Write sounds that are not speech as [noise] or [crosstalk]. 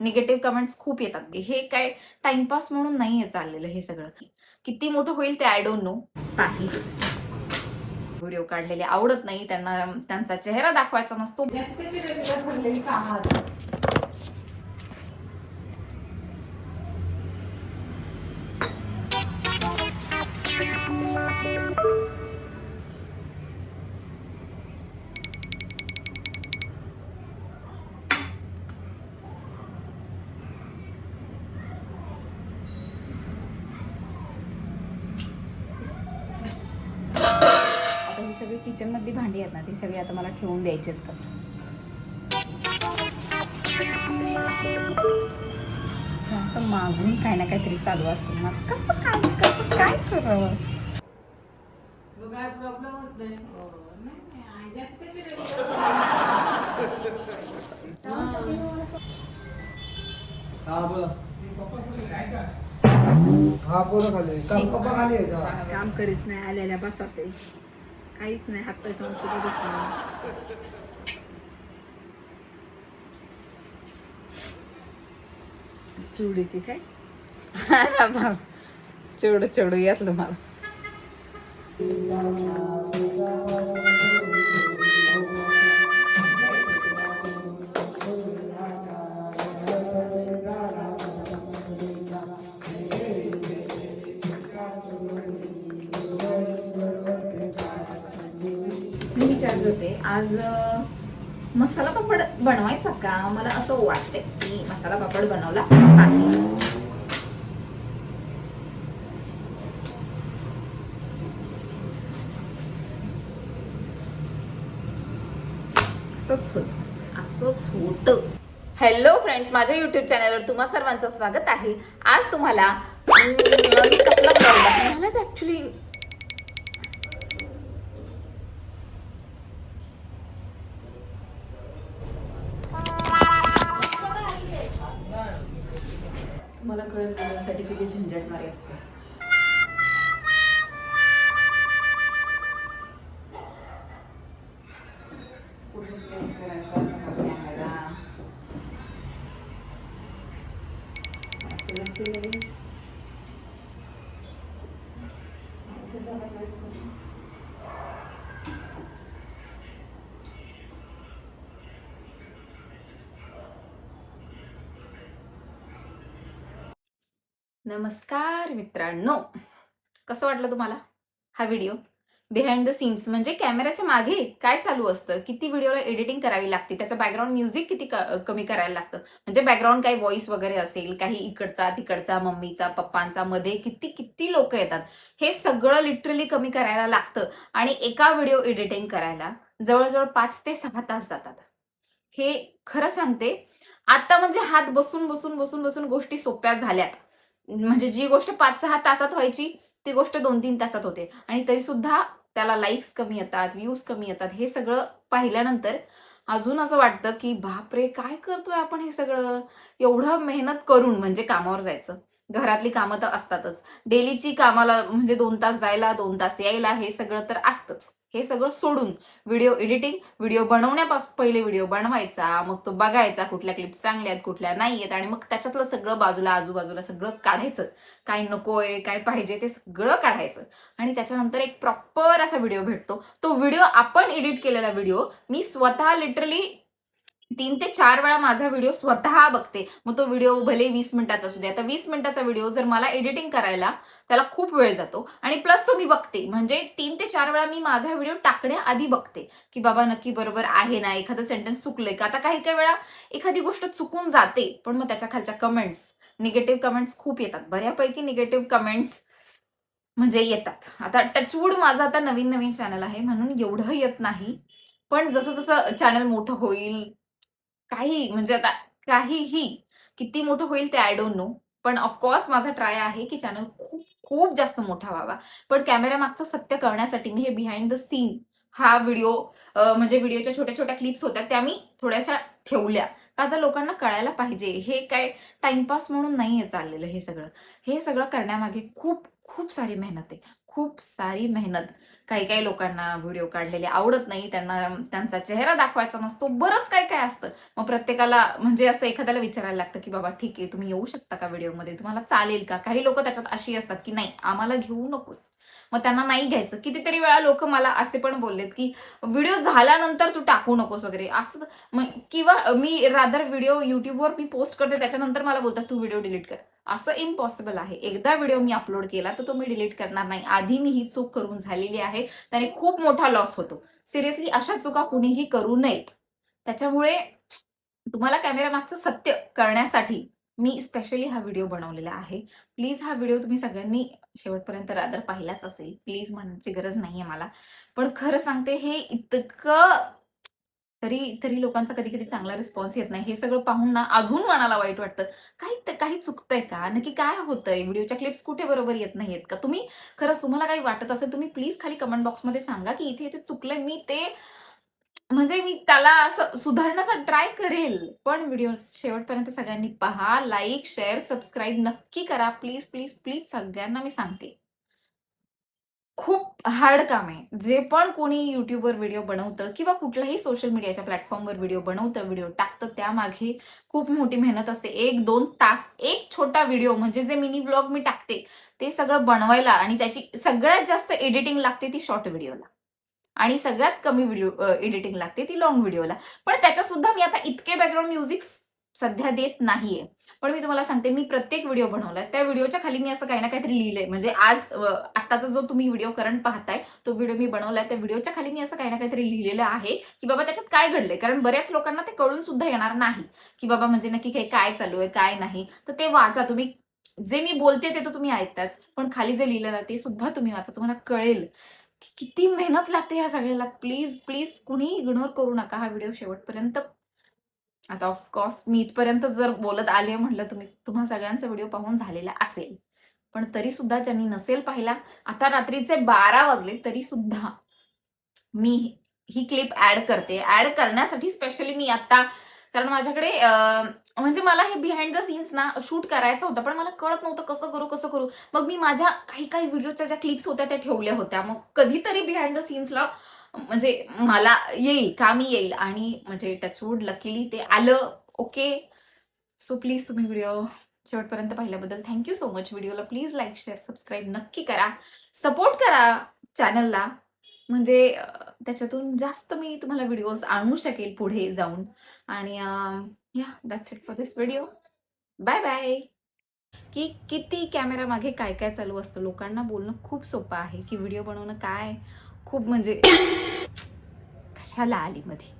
Negative comments खूप येतात हे काय टाइमपास म्हणून नाही आहे चाललेलं हे सगळं. किती मोठं होईल ते आय डोंट नो काही व्हिडिओ काढलेले आवडत नाही त्यांना त्यांचा चेहरा दाखवायचा नसतो. Thank you. सगळी किचन मधली भांडी आहेत ना ती सगळी आता मला ठेवून द्यायची आहेत का असं मागून काय ना काहीतरी चालू असतं. मग कसं काय कसं काय करावं? काय प्रॉब्लेम होत नाही हा बोला. हा बोला खाली. का पप्पा खाली आहे का काम करीत नाही आलेल्या बसत काहीच नाही हात पाय धुवून सुद्धा देत नाही. चिवडी ती काय हा. चिवडं चिवडं यातलं मला आज मसाला पापड बनवायचा का? मला असं वाटतंय की मसाला पापड बनवला आहे. असंच होत असंच हॅलो फ्रेंड्स माझ्या युट्यूब चॅनलवर तुम्हा सर्वांचं स्वागत आहे. आज तुम्हाला मी कसला बनवला तुम्हाला कळेल मुलांसाठी किती झंझटमारी असते. Thank you करायचा, camera. असं नसेल. इथे जरा place करू. नमस्कार मित्रांनो. कसं वाटलं तुम्हाला हा व्हिडिओ? बिहाइंड द सीन्स म्हणजे कॅमेऱ्याच्या मागे काय चालू असतं? किती व्हिडिओला एडिटिंग करावी लागते? त्याचं बॅकग्राऊंड म्युझिक किती कमी करायला लागतं? म्हणजे बॅकग्राऊंड काही व्हॉइस वगैरे असेल काही इकडचा तिकडचा मम्मीचा पप्पांचा मध्ये किती किती लोक येतात? हे सगळं लिटरली कमी करायला लागतं आणि एका व्हिडिओ एडिटिंग करायला जवळजवळ पाच ते सहा तास जातात. हे खरं सांगते आता म्हणजे हात बसून बसून बसून बसून गोष्टी सोप्या झाल्यात. म्हणजे जी गोष्ट पाच सहा तासात व्हायची ती गोष्ट दोन तीन तासात होते. आणि तरी सुद्धा त्याला लाईक्स कमी येतात व्ह्यूज कमी येतात हे सगळं पाहिल्यानंतर अजून असं वाटतं की बापरे काय करतोय आपण हे सगळं? एवढं मेहनत करून म्हणजे कामावर जायचं. घरातली कामं तर असतातच. डेलीची कामाला म्हणजे दोन तास जायला दोन तास यायला हे सगळं तर असतंच. हे सगळं सोडून व्हिडिओ एडिटिंग व्हिडिओ बनवण्यापासून पहिले व्हिडिओ बनवायचा मग तो बघायचा कुठल्या क्लिप्स चांगल्या आहेत कुठल्या नाही आहेत आणि मग त्याच्यातलं सगळं बाजूला आजूबाजूला सगळं काढायचं. काय नकोय काय पाहिजे ते सगळं काढायचं. आणि त्याच्यानंतर एक प्रॉपर असा व्हिडिओ भेटतो. तो व्हिडिओ आपण एडिट केलेला व्हिडिओ मी स्वतः लिटरली तीन ते चार वेळा माझा व्हिडिओ स्वतः बघते. मग तो व्हिडिओ भले वीस मिनिटाचा असू दे. आता वीस मिनिटाचा व्हिडिओ जर मला एडिटिंग करायला त्याला खूप वेळ जातो. आणि प्लस तो मी बघते. म्हणजे तीन ते चार वेळा मी माझा व्हिडिओ टाकण्याआधी बघते. की बाबा नक्की बरोबर आहे ना? एखादं सेंटेन्स चुकलंय का? आता काही काही वेळा एखादी गोष्ट चुकून जाते. पण मग त्याच्या खालच्या कमेंट्स निगेटिव्ह कमेंट्स खूप येतात. बऱ्यापैकी निगेटिव्ह कमेंट्स म्हणजे येतात. आता टचवूड माझं आता नवीन नवीन चॅनल आहे. म्हणून एवढं येत नाही. पण जसं जसं चॅनल मोठं होईल काही म्हणजे आता काहीही किती मोठं होईल ते आय डोंट नो पण ऑफकोर्स माझा ट्राय आहे की चॅनल खूप खूप जास्त मोठा व्हावा. पण कॅमेरा मागचं सत्य कळण्यासाठी मी हे बिहाइंड द सीन हा व्हिडिओ म्हणजे व्हिडिओच्या छोट्या छोट्या क्लिप्स होत्या त्या मी थोड्याशा ठेवल्या. का आता लोकांना कळायला पाहिजे. हे काय टाइमपास म्हणून नाही आहे चाललेलं हे सगळं. हे सगळं करण्यामागे खूप खूप सारी मेहनत आहे. खूप सारी मेहनत. काही काही लोकांना व्हिडिओ काढलेले आवडत नाही. त्यांना त्यांचा चेहरा दाखवायचा नसतो. बरंच काय काय असतं. मग प्रत्येकाला म्हणजे असं एखाद्याला विचारायला लागतं की बाबा ठीक आहे तुम्ही येऊ शकता का व्हिडिओमध्ये तुम्हाला चालेल का? काही लोक त्याच्यात अशी असतात की नाही आम्हाला घेऊ नकोस. मग त्यांना नाही घ्यायचं. कितीतरी वेळा लोक मला असे पण बोललेत की व्हिडिओ झाल्यानंतर तू टाकू नकोस वगैरे. असं मग किंवा मी रादर व्हिडिओ युट्यूबवर मी पोस्ट करते. त्याच्यानंतर मला बोलतात तू व्हिडिओ डिलीट कर. असं इम्पॉसिबल आहे. एकदा व्हिडिओ मी अपलोड केला तर तो मी डिलीट करणार नाही. आधी मी ही चूक करून झालेली आहे. त्याने खूप मोठा लॉस होतो. सिरियसली अशा चुका कुणीही करू नयेत. त्याच्यामुळे तुम्हाला कॅमेरामागचं सत्य कळण्यासाठी मी स्पेशली हा व्हिडिओ बनवलेला आहे. प्लीज हा व्हिडिओ तुम्ही सगळ्यांनी शेवटपर्यंत रादर पाहिलाच असेल. प्लीज म्हणण्याची गरज नाही आहे मला. पण खरं सांगते हे इतकं तरी तरी लोकांचा कधी कधी चांगला रिस्पॉन्स येत नाही. हे सगळं पाहून ना अजून मनाला वाईट वाटतं. काही त- काही चुकतंय का? नक्की काय होतंय? व्हिडिओच्या क्लिप्स कुठे बरोबर येत नाहीयेत का? तुम्ही खरंच तुम्हाला काही वाटत असेल तुम्ही प्लीज खाली कमेंट बॉक्समध्ये सांगा की इथे इथे चुकलंय. मी ते म्हणजे मी त्याला असं सुधारण्याचा ट्राय करेल. पण व्हिडिओ शेवटपर्यंत सगळ्यांनी पहा लाईक शेअर सबस्क्राईब नक्की करा. प्लीज प्लीज प्लीज सगळ्यांना मी सांगते. खूप हार्ड काम आहे. जे पण कोणी युट्यूबवर व्हिडिओ बनवतं किंवा कुठल्याही सोशल मीडियाच्या प्लॅटफॉर्मवर व्हिडिओ बनवतं व्हिडिओ टाकतं त्यामागे खूप मोठी मेहनत असते. एक दोन तास एक छोटा व्हिडिओ म्हणजे जे मिनी व्लॉग मी टाकते ते सगळं बनवायला आणि त्याची सगळ्यात जास्त एडिटिंग लागते ती शॉर्ट व्हिडिओला आणि सगळ्यात कमी व्हिडिओ एडिटिंग लागते ती लॉंग व्हिडिओला पण त्याच्या सुद्धा मी आता इतके बॅकग्राऊंड म्युझिक्स सध्या देत नाहीये. पण मी तुम्हाला सांगते मी प्रत्येक व्हिडिओ बनवलाय. त्या व्हिडिओच्या खाली मी असं काही ना काहीतरी लिहिलंय. म्हणजे आज आत्ताचा जो तुम्ही व्हिडिओ करंट पाहताय तो व्हिडिओ मी बनवलाय. त्या व्हिडिओच्या खाली मी असं काही ना काहीतरी लिहिलेलं आहे की बाबा त्याच्यात काय घडलंय? कारण बऱ्याच लोकांना ते कळून सुद्धा येणार नाही की बाबा म्हणजे नक्की काही काय चालू आहे काय नाही. तर ते वाचा तुम्ही. जे मी बोलते ते तर तुम्ही ऐकताच पण खाली जे लिहिलं ना ते सुद्धा तुम्ही वाचा. तुम्हाला कळेल किती मेहनत लागते ह्या सगळ्याला. प्लीज प्लीज कुणी इग्नोर करू नका हा व्हिडिओ शेवटपर्यंत. आता ऑफकोर्स मी इथपर्यंत जर बोलत आले म्हटलं तुम्ही तुम्हा सगळ्यांचा व्हिडिओ पाहून झालेला असेल. पण तरी सुद्धा ज्यांनी नसेल पाहिला आता रात्रीचे बारा वाजले तरी सुद्धा मी ही क्लिप ऍड करते. ऍड करण्यासाठी स्पेशली मी आता कारण माझ्याकडे म्हणजे मला हे बिहाइंड द सीन्स ना शूट करायचं होतं पण मला कळत नव्हतं कसं करू कसं करू. मग मी माझ्या काही काही व्हिडिओच्या ज्या क्लिप्स होत्या त्या ठेवल्या होत्या. मग कधीतरी बिहाइंड द सीन्सला म्हणजे मला येईल कामी येईल. आणि म्हणजे टचवूड लकीली ते आलं. ओके सो प्लीज तुम्ही व्हिडिओ शेवटपर्यंत पाहिल्याबद्दल थँक्यू सो मच व्हिडिओला प्लीज लाईक शेअर सबस्क्राईब नक्की करा. सपोर्ट करा चॅनलला म्हणजे त्याच्यातून जास्त मी तुम्हाला व्हिडिओज आणू शकेल पुढे जाऊन. आणि या that's it for this video bye bye की किती कॅमेरा मागे काय काय चालू असतं लोकांना बोलणं खूप सोपं आहे की व्हिडिओ बनवणं काय? खूप म्हणजे [coughs] कशाला आली मध्ये